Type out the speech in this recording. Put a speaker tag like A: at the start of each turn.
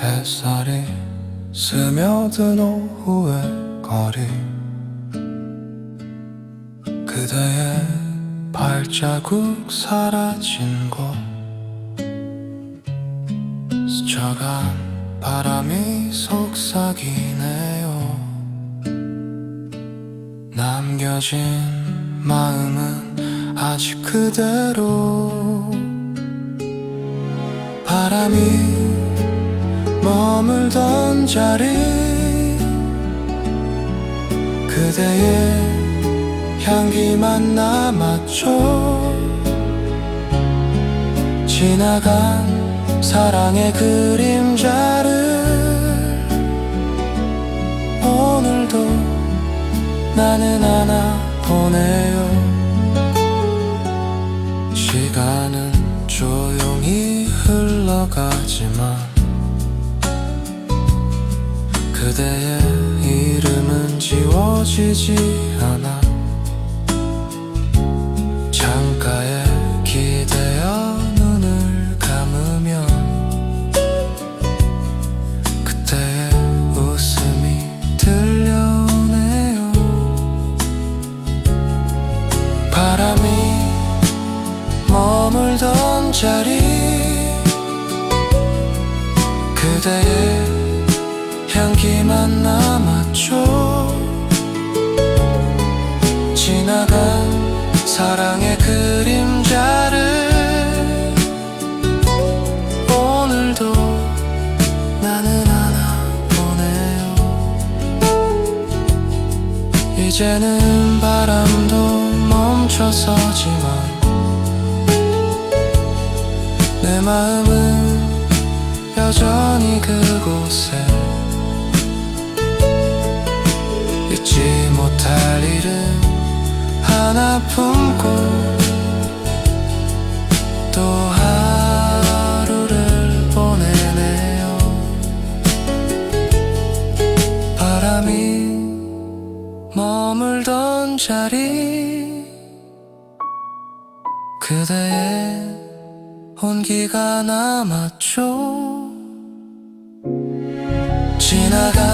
A: 햇살이 스며든 오후의 거리. 그대의 발자국 사라진 곳. 스쳐간 바람이 속삭이네요. 남겨진 마음은 아직 그대로. 바람이 머물던 자리 그대의 향기만 남았죠 지나간 사랑의 그림자를 오늘도 나는 하나 보내요. 시간은 조용히 흘러가지만 그대의 이름은 지워지지 않아. 창가에 기대어 눈을 감으면 그때의 웃음이 들려오네요. 바람이 머물던 자리 그대의 남았죠 지나간 사랑의 그림자를 오늘도 나는 하나 보내요. 이제는 바람도 멈춰서지만 내 마음은 여전히 그곳에 하나 품고 또 하루를 보내네요. 바람이 머물던 자리 그대의 온기가 남았죠. 지나간